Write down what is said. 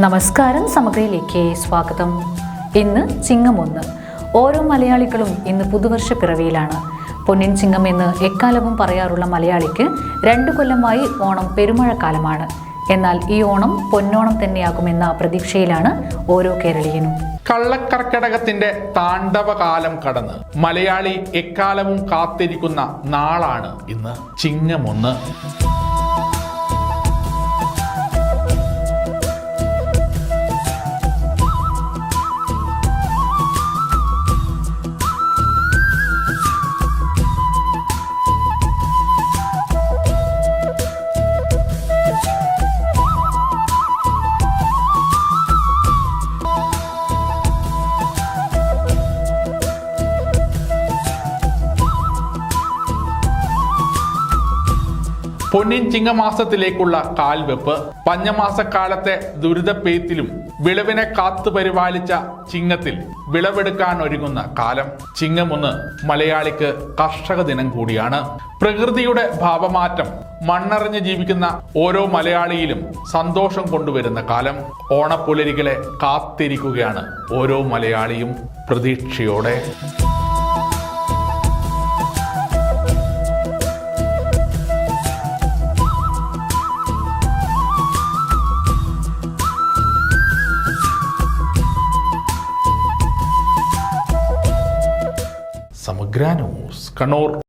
നമസ്കാരം സമഗ്രയിലേക്ക് സ്വാഗതം. ഇന്ന് ചിങ്ങം ഒന്ന്. ഓരോ മലയാളികളും ഇന്ന് പുതുവർഷ പിറവിയിലാണ്. പൊന്നിൻ ചിങ്ങം എന്ന് എക്കാലവും പറയാറുള്ള മലയാളിക്ക് രണ്ടു കൊല്ലമായി ഓണം പെരുമഴക്കാലമാണ്. എന്നാൽ ഈ ഓണം പൊന്നോണം തന്നെയാകുമെന്ന പ്രതീക്ഷയിലാണ് ഓരോ കേരളീയനും. കള്ളക്കർക്കടകത്തിന്റെ താണ്ഡവകാലം കടന്ന് മലയാളി എക്കാലവും കാത്തിരിക്കുന്ന നാളാണ് ഇന്ന് ചിങ്ങമൊന്ന് പൊന്നിൻ ചിങ്ങമാസത്തിലേക്കുള്ള കാൽവെപ്പ്. പഞ്ഞമാസക്കാലത്തെ ദുരിതപ്പെയ്ത്തിലും വിളവിനെ കാത്തു പരിപാലിച്ച ചിങ്ങത്തിൽ വിളവെടുക്കാൻ ഒരുങ്ങുന്ന കാലം. ചിങ്ങമൊന്ന് മലയാളിക്ക് കർഷക ദിനം കൂടിയാണ്. പ്രകൃതിയുടെ ഭാവമാറ്റം മണ്ണറിഞ്ഞ് ജീവിക്കുന്ന ഓരോ മലയാളിയിലും സന്തോഷം കൊണ്ടുവരുന്ന കാലം. ഓണപ്പുലരികളെ കാത്തിരിക്കുകയാണ് ഓരോ മലയാളിയും പ്രതീക്ഷയോടെ. സമഗ്ര ന്യൂസ്. കണ്ണൂർ.